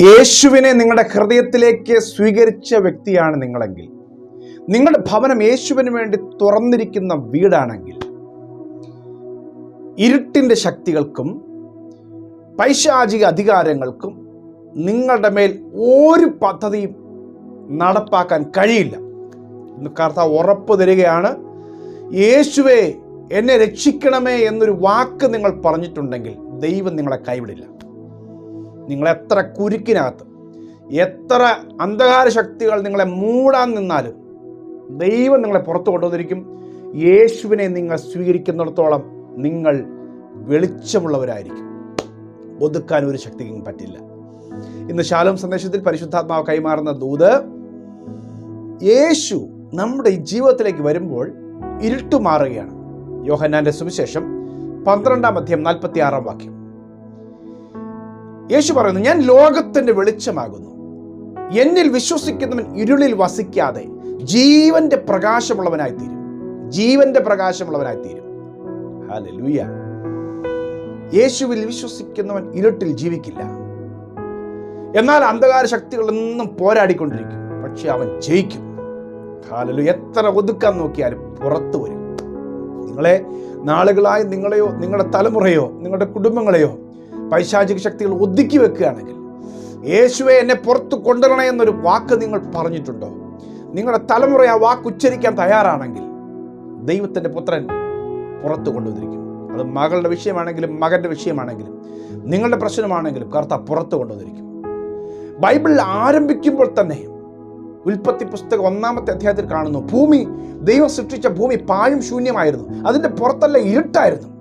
യേശുവിനെ നിങ്ങളുടെ ഹൃദയത്തിലേക്ക് സ്വീകരിച്ച വ്യക്തിയാണ് നിങ്ങളെങ്കിൽ നിങ്ങളുടെ ഭവനം യേശുവിന് വേണ്ടി തുറന്നിരിക്കുന്ന വീടാണെങ്കിൽ ഇരുട്ടിന്റെ ശക്തികൾക്കും പൈശാചിക അധികാരങ്ങൾക്കും നിങ്ങളുടെ മേൽ ഒരു പദ്ധതിയും നടപ്പാക്കാൻ കഴിയില്ല. ഇന്ന് കർത്താവ് ഉറപ്പ് തരികയാണ് യേശുവെ എന്നെ രക്ഷിക്കണമേ എന്നൊരു വാക്ക് നിങ്ങൾ പറഞ്ഞിട്ടുണ്ടെങ്കിൽ ദൈവം നിങ്ങളെ കൈവിടില്ല. നിങ്ങൾ എത്ര കുരുക്കിനകത്ത് എത്ര അന്ധകാര ശക്തികൾ നിങ്ങളെ മൂടാൻ നിന്നാലും ദൈവം നിങ്ങളെ പുറത്തു കൊണ്ടുവന്നിരിക്കും. യേശുവിനെ നിങ്ങൾ സ്വീകരിക്കുന്നിടത്തോളം നിങ്ങൾ വെളിച്ചമുള്ളവരായിരിക്കും. ഒതുക്കാൻ ഒരു ശക്തിക്കും പറ്റില്ല. ഇന്ന് ശാലോം സന്ദേശത്തിൽ പരിശുദ്ധാത്മാവ് കൈമാറുന്ന ദൂത് യേശു നമ്മുടെ ജീവിതത്തിലേക്ക് വരുമ്പോൾ ഇരുട്ടു മാറുകയാണ് യോഹന്നാന്റെ സുവിശേഷം പന്ത്രണ്ടാം അധ്യായം നാൽപ്പത്തി ആറാം വാക്യം. യേശു പറയുന്നു ഞാൻ ലോകത്തിന്റെ വെളിച്ചമാകുന്നു. എന്നിൽ വിശ്വസിക്കുന്നവൻ ഇരുളിൽ വസിക്കാതെ ജീവന്റെ പ്രകാശമുള്ളവനായി തീരും ജീവന്റെ പ്രകാശമുള്ളവനായി തീരും യേശുവിൽ വിശ്വസിക്കുന്നവൻ ഇരുട്ടിൽ ജീവിക്കില്ല. എന്നാൽ അന്ധകാര ശക്തികൾ എന്നും പോരാടിക്കൊണ്ടിരിക്കും പക്ഷെ അവൻ ജയിക്കും. ഹാലലു എത്ര ഒതുക്കാൻ നോക്കിയാലും പുറത്തു വരും. നിങ്ങളെ നാളുകളായി നിങ്ങളെയോ നിങ്ങളുടെ തലമുറയോ നിങ്ങളുടെ കുടുംബങ്ങളെയോ പൈശാചിക ശക്തികൾ ഒതുക്കി വെക്കുകയാണെങ്കിൽ യേശുവെ എന്നെ പുറത്ത് കൊണ്ടുവരണേ എന്നൊരു വാക്ക് നിങ്ങൾ പറഞ്ഞിട്ടുണ്ടോ? നിങ്ങളുടെ തലമുറ ആ വാക്ക് ഉച്ചരിക്കാൻ തയ്യാറാണെങ്കിൽ ദൈവത്തിന്റെ പുത്രൻ പുറത്ത് കൊണ്ടുവന്നിരിക്കും. അത് മകളുടെ വിഷയമാണെങ്കിലും മകന്റെ വിഷയമാണെങ്കിലും നിങ്ങളുടെ പ്രശ്നമാണെങ്കിലും കർത്ത പുറത്ത് കൊണ്ടുവന്നിരിക്കും. ബൈബിൾ ആരംഭിക്കുമ്പോൾ തന്നെ ഉൽപ്പത്തി പുസ്തകം ഒന്നാമത്തെ അധ്യായത്തിൽ കാണുന്നു ഭൂമി ദൈവം സൃഷ്ടിച്ച ഭൂമി പാഴും ശൂന്യമായിരുന്നു അതിന്റെ പുറത്തല്ല ഇരുട്ടായിരുന്നു.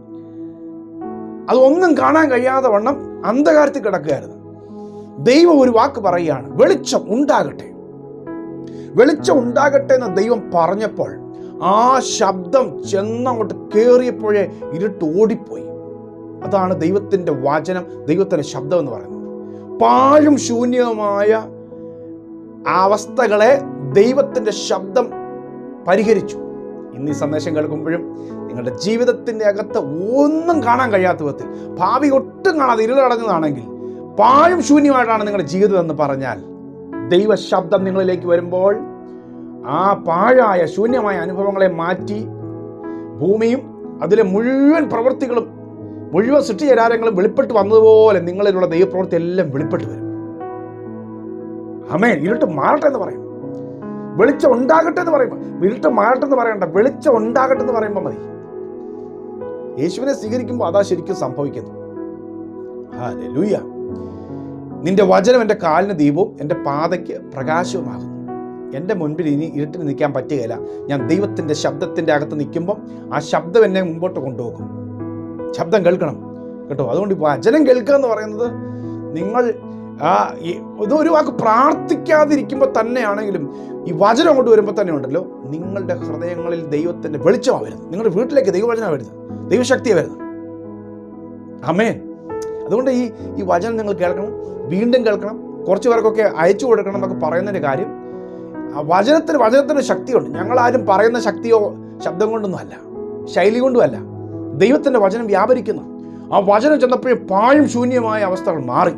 അതൊന്നും കാണാൻ കഴിയാതെ വണ്ണം അന്ധകാരത്തിൽ കിടക്കുകയായിരുന്നു. ദൈവം ഒരു വാക്ക് പറയുകയാണ് വെളിച്ചം ഉണ്ടാകട്ടെ. വെളിച്ചം ഉണ്ടാകട്ടെ എന്ന് ദൈവം പറഞ്ഞപ്പോൾ ആ ശബ്ദം ചെന്നങ്ങോട്ട് കയറിയപ്പോഴേ ഇരുട്ട് ഓടിപ്പോയി. അതാണ് ദൈവത്തിന്റെ വചനം ദൈവത്തിന്റെ ശബ്ദം എന്ന് പറയുന്നത്. പാഴും ശൂന്യവുമായ അവസ്ഥകളെ ദൈവത്തിന്റെ ശബ്ദം പരിഹരിച്ചു. ഇന്ന് ഈ സന്ദേശം കേൾക്കുമ്പോഴും നിങ്ങളുടെ ജീവിതത്തിന്റെ അകത്ത് ഒന്നും കാണാൻ കഴിയാത്ത വിധത്തിൽ ഭാവി ഒട്ടും കാണാതെ ഇരുളടഞ്ഞതാണെങ്കിൽ പാഴും ശൂന്യമായിട്ടാണ് നിങ്ങളുടെ ജീവിതം എന്ന് പറഞ്ഞാൽ ദൈവശബ്ദം നിങ്ങളിലേക്ക് വരുമ്പോൾ ആ പാഴായ ശൂന്യമായ അനുഭവങ്ങളെ മാറ്റി ഭൂമിയും അതിലെ മുഴുവൻ പ്രവൃത്തികളും മുഴുവൻ സൃഷ്ടിചരാരങ്ങളും വെളിപ്പെട്ട് വന്നതുപോലെ നിങ്ങളിലുള്ള ദൈവപ്രവൃത്തി എല്ലാം വെളിപ്പെട്ട് വരും. അമേ ഇരുട്ട് മാറട്ടെ എന്ന് പറയും. വെളിച്ചം ഉണ്ടാകട്ടെ എന്ന് പറയുമ്പോൾ ഇരുട്ട് മാറട്ടെ എന്ന് പറയണ്ട വെളിച്ചം ഉണ്ടാകട്ടെ എന്ന് പറയുമ്പോൾ മതി. യേശുവിനെ സ്വീകരിക്കുമ്പോൾ അതാ ശരിക്കും സംഭവിക്കുന്നത്. ഹല്ലേലൂയ. നിന്റെ വചനം എന്റെ കാലിന് ദീപവും എന്റെ പാതയ്ക്ക് പ്രകാശവുമാകുന്നു. എന്റെ മുൻപിൽ ഇനി ഇരുട്ടിന് നിൽക്കാൻ പറ്റുകയില്ല. ഞാൻ ദൈവത്തിന്റെ ശബ്ദത്തിന്റെ അകത്ത് നിൽക്കുമ്പം ആ ശബ്ദം എന്നെ മുമ്പോട്ട് കൊണ്ടുപോകും. ശബ്ദം കേൾക്കണം. കേട്ടോ അതുകൊണ്ട് വചനം കേൾക്കുക എന്ന് പറയുന്നത് നിങ്ങൾ ആ ഒരു വാക്ക് പ്രാർത്ഥിക്കാതിരിക്കുമ്പോൾ തന്നെയാണെങ്കിലും ഈ വചനം അങ്ങോട്ട് വരുമ്പോൾ തന്നെ ഉണ്ടല്ലോ. നിങ്ങളുടെ ഹൃദയങ്ങളിൽ ദൈവത്തിന്റെ വെളിച്ചമാണ് വരുന്നത്. നിങ്ങളുടെ വീട്ടിലേക്ക് ദൈവവചനമാണ് വരുന്നത്. ദൈവശക്തിയാണ് വരുന്നത്. അമേൻ അതുകൊണ്ട് ഈ ഈ വചനം നിങ്ങൾ കേൾക്കണം. വീണ്ടും കേൾക്കണം. കുറച്ച് പേർക്കൊക്കെ അയച്ചു കൊടുക്കണം എന്നൊക്കെ പറയുന്നതിന്റെ കാര്യം വചനത്തിന് വചനത്തിന് ശക്തിയുണ്ട്. ഞങ്ങളാരും പറയുന്ന ശക്തിയോ ശബ്ദം കൊണ്ടൊന്നും അല്ല. ശൈലി കൊണ്ടുമല്ല ദൈവത്തിന്റെ വചനം വ്യാപരിക്കുന്നു. ആ വചനം ചെന്നപ്പോഴും പാഴും ശൂന്യമായ അവസ്ഥകൾ മാറി.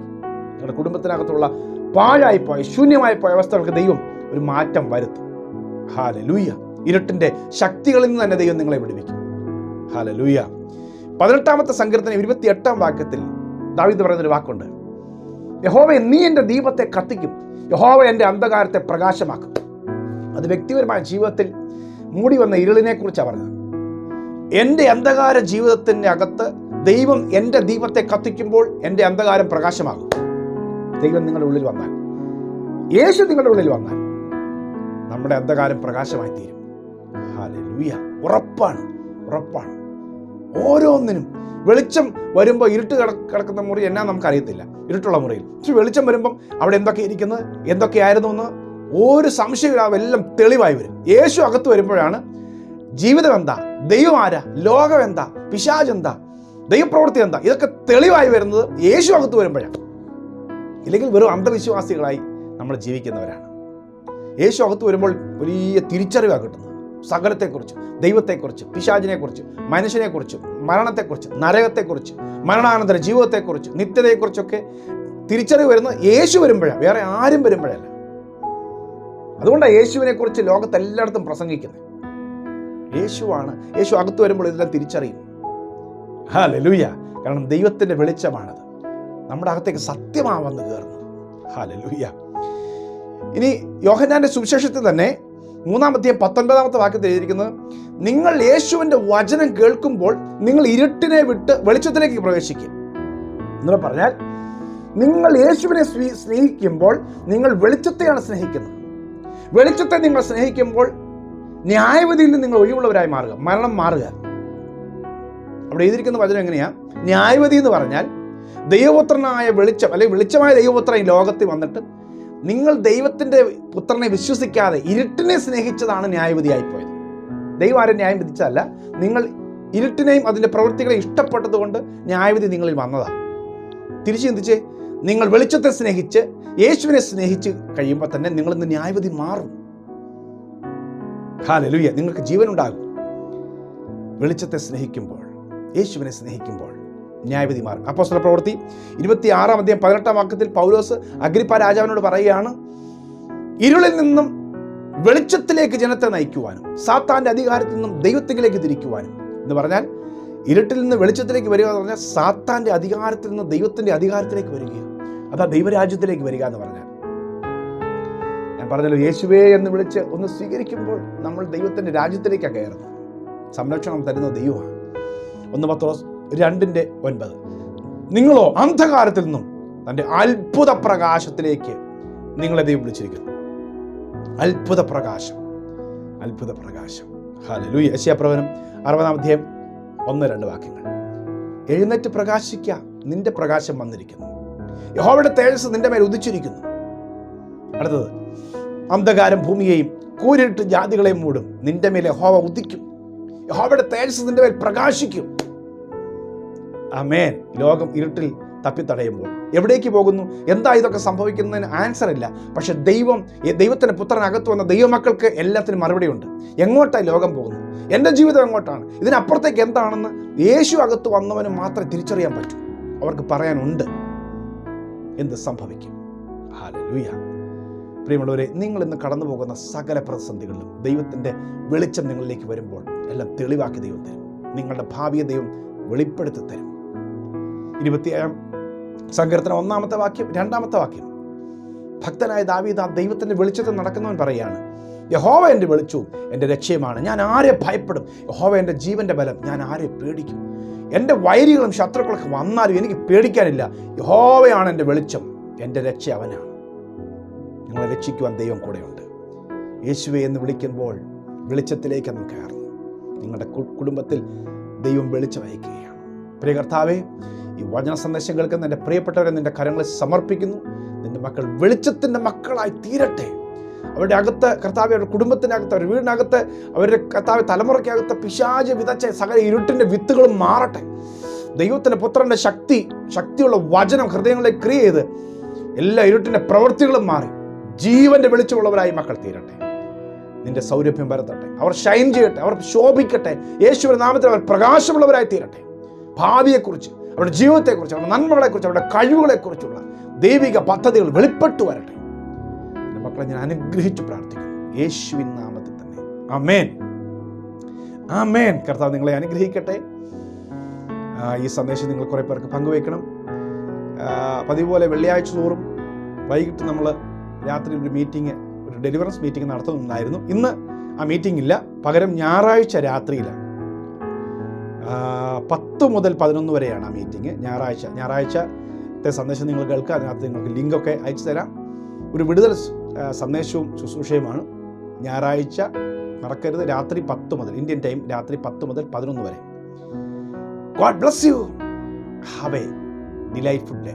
നിങ്ങളുടെ കുടുംബത്തിനകത്തുള്ള പാഴായിപ്പോയ ശൂന്യമായിപ്പോയ അവസ്ഥകൾക്ക് ദൈവം ഒരു മാറ്റം വരുത്തും. ഹാല ലൂയ ഇരുട്ടിന്റെ ശക്തികളിൽ നിന്ന് തന്നെ ദൈവം നിങ്ങളെ വിടുവിക്കും. ഹാല ലൂയ പതിനെട്ടാമത്തെ സങ്കീർത്തനം ഇരുപത്തി എട്ടാം വാക്യത്തിൽ ദാവിദ് പറയുന്നൊരു വാക്കുണ്ട്. യഹോവ നീ എന്റെ ദീപത്തെ കത്തിക്കും. യഹോവ എന്റെ അന്ധകാരത്തെ പ്രകാശമാക്കും. അത് വ്യക്തിപരമായ ജീവിതത്തിൽ മൂടി വന്ന ഇരുളിനെ കുറിച്ചാണ് പറഞ്ഞത്. എന്റെ അന്ധകാര ജീവിതത്തിന്റെ അകത്ത് ദൈവം എന്റെ ദീപത്തെ കത്തിക്കുമ്പോൾ എന്റെ അന്ധകാരം പ്രകാശമാകും. ദൈവം നിങ്ങളുടെ ഉള്ളിൽ വന്നാൽ. യേശു നിങ്ങളുടെ ഉള്ളിൽ വന്നാൽ നമ്മുടെ അന്ധകാരം പ്രകാശമായി തീരും ഹല്ലേലൂയ. ഉറപ്പാണ്. ഉറപ്പാണ്. ഓരോന്നിനും വെളിച്ചം വരുമ്പോൾ ഇരുട്ട് കിട കിടക്കുന്ന മുറി എന്നാ നമുക്കറിയത്തില്ല. ഇരുട്ടുള്ള മുറിയിൽ. പക്ഷെ വെളിച്ചം വരുമ്പം അവിടെ എന്തൊക്കെ ഇരിക്കുന്നത് എന്തൊക്കെയായിരുന്നു എന്ന് ഒരു സംശയമില്ലാതെ എല്ലാം തെളിവായി വരും. യേശു അകത്ത് വരുമ്പോഴാണ് ജീവിതം എന്താ? ദൈവം ആരാ? ലോകം എന്താ? പിശാജ് എന്താ? ദൈവപ്രവൃത്തി എന്താ? ഇതൊക്കെ തെളിവായി വരുന്നത് യേശു അകത്ത് വരുമ്പോഴാണ്. ഇല്ലെങ്കിൽ വെറും അന്ധവിശ്വാസികളായി നമ്മൾ ജീവിക്കുന്നവരാണ്. യേശു അകത്ത് വരുമ്പോൾ വലിയ തിരിച്ചറിവാണ് കിട്ടുന്നത്. സകലത്തെക്കുറിച്ച് ദൈവത്തെക്കുറിച്ച് പിശാചിനെക്കുറിച്ച് മനുഷ്യനെക്കുറിച്ച് മരണത്തെക്കുറിച്ച് നരകത്തെക്കുറിച്ച് മരണാനന്തര ജീവിതത്തെക്കുറിച്ച് നിത്യതയെക്കുറിച്ചൊക്കെ തിരിച്ചറിവ് വരുന്നത് യേശു വരുമ്പോഴാണ് വേറെ ആരും വരുമ്പോഴല്ല. അതുകൊണ്ടാണ് യേശുവിനെക്കുറിച്ച് ലോകത്ത് എല്ലായിടത്തും പ്രസംഗിക്കുന്നത്. യേശുവാണ്. യേശു അകത്ത് വരുമ്പോൾ ഇതെല്ലാം തിരിച്ചറിയും. ഹാ ലലൂയ കാരണം ദൈവത്തിന്റെ വെളിച്ചമാണത്. നമ്മുടെ അകത്തേക്ക് സത്യമാ വന്ന് കയറുന്നു. ഹാലലൂയ്യ ഇനി യോഹനാന്റെ സുവിശേഷത്തിൽ തന്നെ മൂന്നാമത്തെയും പത്തൊൻപതാമത്തെ വാക്യത്തിൽ എഴുതിയിരിക്കുന്നത് നിങ്ങൾ യേശുവിന്റെ വചനം കേൾക്കുമ്പോൾ നിങ്ങൾ ഇരുട്ടിനെ വിട്ട് വെളിച്ചത്തിലേക്ക് പ്രവേശിക്കും. എന്ന് പറഞ്ഞാൽ നിങ്ങൾ യേശുവിനെ സ്നേഹിക്കുമ്പോൾ നിങ്ങൾ വെളിച്ചത്തെയാണ് സ്നേഹിക്കുന്നത്. വെളിച്ചത്തെ നിങ്ങൾ സ്നേഹിക്കുമ്പോൾ ന്യായവിധിയിൽ നിന്ന് നിങ്ങൾ ഒഴിവുള്ളവരായി മാറുക മരണം മാറുക. അവിടെ എഴുതിയിരിക്കുന്ന വചനം എങ്ങനെയാണ് ന്യായവിധി എന്ന് പറഞ്ഞാൽ ദൈവപുത്രനായ വെളിച്ചം അല്ലെങ്കിൽ വെളിച്ചമായ ദൈവപുത്രൻ ഈ ലോകത്തിൽ വന്നിട്ട് നിങ്ങൾ ദൈവത്തിന്റെ പുത്രനെ വിശ്വസിക്കാതെ ഇരുട്ടിനെ സ്നേഹിച്ചതാണ് ന്യായവിധിയായിപ്പോയത്. ദൈവം ആരും ന്യായം വിധിച്ചതല്ല. നിങ്ങൾ ഇരുട്ടിനെയും അതിന്റെ പ്രവൃത്തികളെ ഇഷ്ടപ്പെട്ടതുകൊണ്ട് ന്യായവിധി നിങ്ങളിൽ വന്നതാണ്. തിരിച്ചു ചിന്തിച്ച് നിങ്ങൾ വെളിച്ചത്തെ സ്നേഹിച്ച് യേശുവിനെ സ്നേഹിച്ച് കഴിയുമ്പോൾ തന്നെ നിങ്ങൾ ഇന്ന് ന്യായവിധി മാറും. ഹാലലുയ്യ നിങ്ങൾക്ക് ജീവനുണ്ടാകും. വെളിച്ചത്തെ സ്നേഹിക്കുമ്പോൾ യേശുവിനെ സ്നേഹിക്കുമ്പോൾ ന്യായവിധി മാറും അപ്പോസ്തല പ്രവൃത്തി ഇരുപത്തി ആറാം അധ്യായം പതിനെട്ടാം വാക്യത്തിൽ പൗലോസ് അഗ്രിപ്പ രാജാവിനോട് പറയുകയാണ് ഇരുളിൽ നിന്നും വെളിച്ചത്തിലേക്ക് ജനത്തെ നയിക്കുവാനും സാത്താന്റെ അധികാരത്തിൽ നിന്നും ദൈവത്തിലേക്ക് തിരിക്കുവാനും. എന്ന് പറഞ്ഞാൽ ഇരുട്ടിൽ നിന്ന് വെളിച്ചത്തിലേക്ക് വരിക എന്ന് പറഞ്ഞാൽ സാത്താന്റെ അധികാരത്തിൽ നിന്ന് ദൈവത്തിന്റെ അധികാരത്തിലേക്ക് വരിക അതാ ദൈവരാജ്യത്തിലേക്ക് വരിക എന്ന് പറഞ്ഞാൽ. ഞാൻ പറഞ്ഞല്ലോ യേശുവേ എന്ന് വിളിച്ച് ഒന്ന് സ്വീകരിക്കുമ്പോൾ നമ്മൾ ദൈവത്തിന്റെ രാജ്യത്തിലേക്കാണ് കയറുന്നത്. സംരക്ഷണം തരുന്ന ദൈവമാണ്. ഒന്ന് പത്രോസ് രണ്ടിന്റെ ഒൻപത്. നിങ്ങളോ അന്ധകാരത്തിൽ നിന്നും തന്റെ അത്ഭുത പ്രകാശത്തിലേക്ക് നിങ്ങളെ ദൈവം വിളിച്ചിരിക്കുന്നു. അത്ഭുത പ്രകാശം അത്ഭുത പ്രകാശം ഹാലലൂയ യശയപ്രവനം അറുപതാം അധ്യായം ഒന്ന് രണ്ട് വാക്യങ്ങൾ. എഴുന്നേറ്റ് പ്രകാശിക്ക നിന്റെ പ്രകാശം വന്നിരിക്കുന്നു. യഹോവയുടെ തേജസ് നിന്റെ മേൽ ഉദിച്ചിരിക്കുന്നു. അടുത്തത് അന്ധകാരം ഭൂമിയെയും കൂരിട്ട് ജാതികളെയും മൂടും. നിന്റെ മേൽ യഹോവ ഉദിക്കും. യഹോവയുടെ തേജസ് നിന്റെ മേൽ പ്രകാശിക്കും. അമേൻ ലോകം ഇരുട്ടിൽ തപ്പിത്തടയുമ്പോൾ. എവിടേക്ക് പോകുന്നു? എന്താ ഇതൊക്കെ സംഭവിക്കുന്നതിന് ആൻസർ ഇല്ല. പക്ഷെ ദൈവം ദൈവത്തിന്റെ പുത്രനകത്ത് വന്ന ദൈവമക്കൾക്ക് എല്ലാത്തിനും മറുപടിയുണ്ട്. എങ്ങോട്ടാണ് ലോകം പോകുന്നത്? എന്റെ ജീവിതം എങ്ങോട്ടാണ്? ഇതിനപ്പുറത്തേക്ക് എന്താണെന്ന് യേശു അകത്ത് വന്നവന് മാത്രമേ തിരിച്ചറിയാൻ പറ്റൂ. അവർക്ക് പറയാനുണ്ട്. എന്ത് സംഭവിക്കും? ഹാലലൂയ പ്രിയമുള്ളവരെ നിങ്ങൾ ഇന്ന് കടന്നു പോകുന്ന സകല പ്രതിസന്ധികളിലും ദൈവത്തിന്റെ വെളിച്ചം നിങ്ങളിലേക്ക് വരുമ്പോൾ എല്ലാം തെളിവാക്കി ദൈവം തരും. നിങ്ങളുടെ ഭാവിയെ ദൈവം വെളിപ്പെടുത്തി തരും. ഇരുപത്തിയേഴാം സങ്കീർത്തനം ഒന്നാമത്തെ വാക്യം രണ്ടാമത്തെ വാക്യം. ഭക്തനായ ദാവീദ് ആ ദൈവത്തിന്റെ വെളിച്ചത്തിൽ നടക്കുന്നവൻ പറയുകയാണ് യഹോവ എന്റെ വെളിച്ചവും എന്റെ രക്ഷയുമാണ്. ഞാൻ ആരെ ഭയപ്പെടും? യഹോവ എന്റെ ജീവന്റെ ബലം. ഞാൻ ആരെ പേടിക്കും? എന്റെ വൈരികളും ശത്രുക്കളൊക്കെ വന്നാലും എനിക്ക് പേടിക്കാനില്ല. യഹോവയാണ് എന്റെ വെളിച്ചം. എന്റെ രക്ഷ അവനാണ്. നിങ്ങളെ രക്ഷിക്കുവാൻ ദൈവം കൂടെയുണ്ട്. യേശുവെ എന്ന് വിളിക്കുമ്പോൾ വെളിച്ചത്തിലേക്ക് അങ്ങ് കയറുന്നു. നിങ്ങളുടെ കുടുംബത്തിൽ ദൈവം വെളിച്ചം അയക്കുകയാണ്. പ്രിയ കർത്താവെ ഈ വചന സന്ദേശം കേൾക്കുന്ന എന്റെ പ്രിയപ്പെട്ടവരെ നിന്റെ കരങ്ങളെ സമർപ്പിക്കുന്നു. നിന്റെ മക്കൾ വെളിച്ചത്തിന്റെ മക്കളായി തീരട്ടെ. അവരുടെ അകത്ത് കർത്താവ് അവരുടെ കുടുംബത്തിനകത്ത് അവരുടെ വീടിനകത്ത് അവരുടെ കർത്താവ് തലമുറയ്ക്കകത്ത് പിശാച് വിതച്ച സകല ഇരുട്ടിന്റെ വിത്തുകളും മാറട്ടെ. ദൈവത്തിന്റെ പുത്രന്റെ ശക്തി ശക്തിയുള്ള വചനം ഹൃദയങ്ങളെ ക്രിയ ചെയ്ത് എല്ലാ ഇരുട്ടിന്റെ പ്രവൃത്തികളും മാറി. ജീവന്റെ വെളിച്ചമുള്ളവരായി മക്കൾ തീരട്ടെ. നിന്റെ സൗരഭ്യം പരത്തട്ടെ. അവർ ഷൈൻ ചെയ്യട്ടെ. അവർ ശോഭിക്കട്ടെ. യേശുവിന്റെ നാമത്തിൽ അവർ പ്രകാശമുള്ളവരായി തീരട്ടെ. ഭാവിയെക്കുറിച്ച് അവരുടെ ജീവിതത്തെക്കുറിച്ച് അവരുടെ നന്മകളെക്കുറിച്ച് അവരുടെ കഴിവുകളെക്കുറിച്ചുള്ള ദൈവിക പദ്ധതികൾ വെളിപ്പെട്ടു വരട്ടെ. എന്റെ മക്കളെ ഞാൻ അനുഗ്രഹിച്ചു പ്രാർത്ഥിക്കുന്നു. യേശുവിൻ നാമത്തിൽ തന്നെ. അമേൻ ആമേൻ. കർത്താവ് നിങ്ങളെ അനുഗ്രഹിക്കട്ടെ. ഈ സന്ദേശം നിങ്ങൾ കുറേ പേർക്ക് പങ്കുവയ്ക്കണം. പതിവ് പോലെ വെള്ളിയാഴ്ച തോറും വൈകിട്ട് നമ്മൾ രാത്രി ഒരു മീറ്റിംഗ് ഒരു ഡെലിവറൻസ് മീറ്റിംഗ് നടത്തുന്നുണ്ടായിരുന്നു. ഇന്ന് ആ മീറ്റിംഗ് ഇല്ല. പകരം ഞായറാഴ്ച രാത്രിയിലാണ്. പത്ത് മുതൽ പതിനൊന്ന് വരെയാണ് ആ മീറ്റിംഗ്. ഞായറാഴ്ച. ഞായറാഴ്ചത്തെ സന്ദേശം നിങ്ങൾ കേൾക്കുക. അതിനകത്ത് നിങ്ങൾക്ക് ലിങ്കൊക്കെ അയച്ചു തരാം. ഒരു വിടുതൽ സന്ദേശവും ശുശ്രൂഷയുമാണ്. ഞായറാഴ്ച മറക്കരുത് രാത്രി പത്ത് മുതൽ ഇന്ത്യൻ ടൈം രാത്രി പത്ത് മുതൽ പതിനൊന്ന് വരെ. God bless you. Have a delightful day.